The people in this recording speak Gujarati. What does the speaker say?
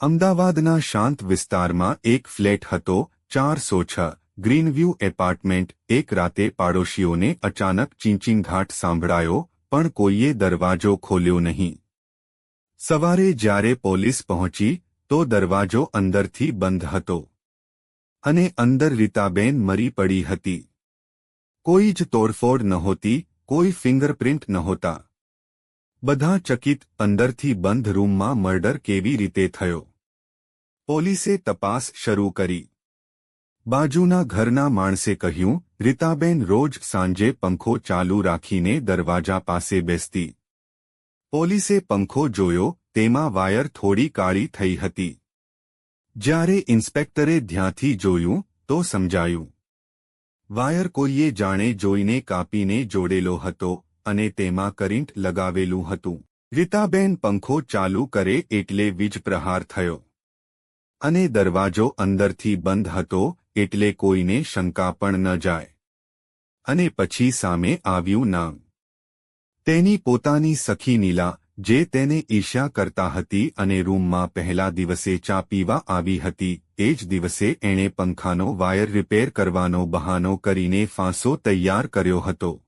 અમદાવાદના શાંત વિસ્તારમાં એક ફ્લેટ હતો, ચારસો છ, ગ્રીનવ્યૂ એપાર્ટમેન્ટ, એક રાતે પાડોશીઓને અચાનક ચીંચીંઘાટ સાંભળાયો, પણ કોઈએ દરવાજો ખોલ્યો નહીં. સવારે જ્યારે પોલીસ પહોંચી, તો દરવાજો અંદરથી બંધ હતો. અને અંદર રીતાબેન મરી પડી હતી. કોઈ જ તોડફોડ નહોતી, કોઈ ફિંગરપ્રિન્ટ નહોતા. બધા ચકિત અંદરથી બંધ રૂમમાં મર્ડર કેવી રીતે થયો? પોલીસે તપાસ શરૂ કરી. બાજુના ઘરના માણસે કહ્યું, રીતાબેન રોજ સાંજે પંખો ચાલુ રાખીને દરવાજા પાસે બેસતી. પોલીસે પંખો જોયો, તેમાં વાયર થોડી કાળી થઈ હતી. જ્યારે ઇન્સ્પેક્ટરે ધ્યાંથી જોયું, તો સમજાયું. વાયર કોઈએ જાણે જોઈને કાપીને જોડેલો હતો. અને તેમાં કરંટ લગાવેલું હતું. રીતાબેન પંખો ચાલુ કરે એટલે વીજ પ્રહાર થયો. અને દરવાજો અંદરથી બંધ હતો એટલે કોઈને શંકા પણ ન જાય. અને પછી સામે આવ્યું નામ. તેની પોતાની સખી નીલા, જે તેને ઈર્ષ્યા કરતા હતી અને રૂમમાં પહેલા દિવસે ચા પીવા આવી હતી, એ જ દિવસે એણે પંખાનો વાયર રિપેર કરવાનો બહાનો કરીને ફાંસો તૈયાર કર્યો હતો.